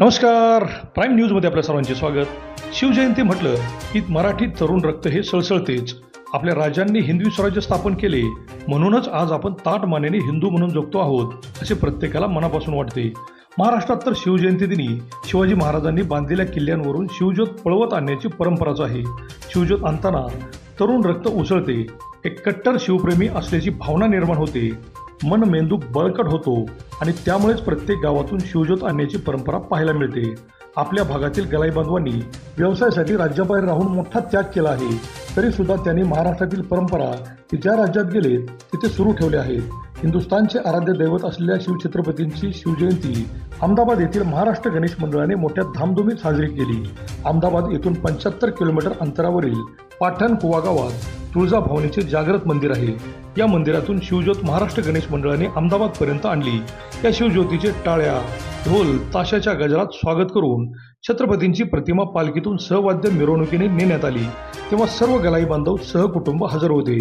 नमस्कार. प्राईम न्यूजमध्ये आपल्या सर्वांचे स्वागत. शिवजयंती म्हटलं की मराठी तरुण रक्त हे सळसळतेच. आपल्या राजांनी हिंदवी स्वराज्य स्थापन केले. म्हणूनच आज आपण ताट मानेने हिंदू म्हणून जगतो आहोत असे प्रत्येकाला मनापासून वाटते. महाराष्ट्रात तर शिवजयंती दिनी शिवाजी महाराजांनी बांधलेल्या किल्ल्यांवरून शिवज्योत पळवत आणण्याची परंपराच आहे. शिवज्योत आणताना तरुण रक्त उसळते. एक कट्टर शिवप्रेमी असल्याची भावना निर्माण होते. मन मेंदू बळकट होतो आणि त्यामुळेच प्रत्येक गावातून शिवज्योत आणण्याची परंपरा पाहायला मिळते. आपल्या भागातील गलाई बांधवांनी व्यवसायासाठी राज्याबाहेर राहून मोठा त्याग केला आहे. तरी सुद्धा त्यांनी महाराष्ट्रातील परंपरा ज्या राज्यात गेले तिथे सुरू ठेवले आहेत. हिंदुस्थानचे आराध्य दैवत असलेल्या शिवछत्रपतींची शिवजयंती अहमदाबाद येथील महाराष्ट्र गणेश मंडळाने मोठ्या धामधुमीत साजरी केली. अहमदाबाद येथून पंच्याहत्तर किलोमीटर अंतरावरील पाठण कुवा गावात तुळजाभवानीचे जागृत मंदिर आहे. या मंदिरातून शिवज्योत महाराष्ट्र गणेश मंडळाने अहमदाबादपर्यंत आणली. या शिवज्योतीचे टाळ्या ढोल ताशाच्या गजरात स्वागत करून छत्रपतींची प्रतिमा पालखीतून सहवाद्य मिरवणुकीने नेण्यात आली. तेव्हा सर्व गलाई बांधव सहकुटुंब हजर होते.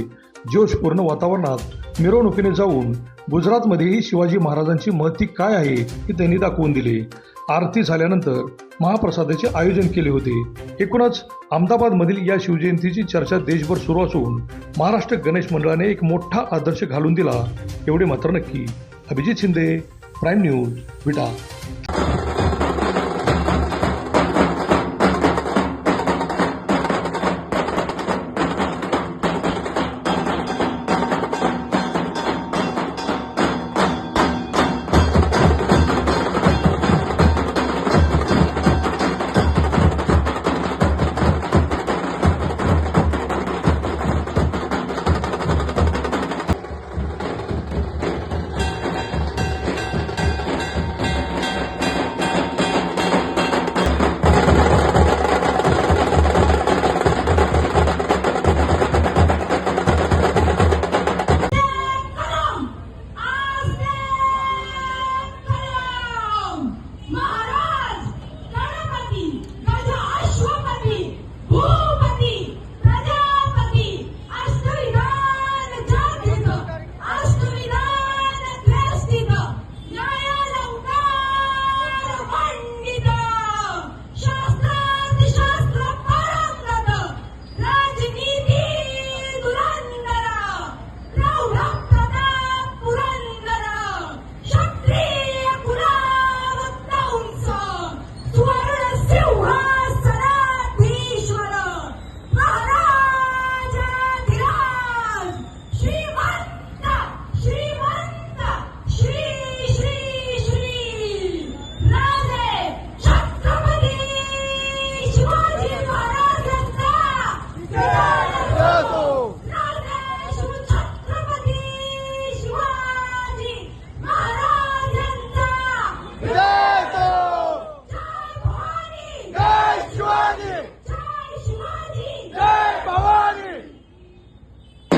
जोशपूर्ण वातावरणात मिरवणुकीने जाऊन गुजरातमध्येही शिवाजी महाराजांची महती काय आहे हे त्यांनी दाखवून दिले. आरती झाल्यानंतर महाप्रसादाचे आयोजन केले होते. एकूणच अहमदाबादमधील या शिवजयंतीची चर्चा देशभर सुरू असून महाराष्ट्र गणेश मंडळाने एक मोठा आदर्श घालून दिला एवढे मात्र नक्की. Abhijit Shinde prime news Vita.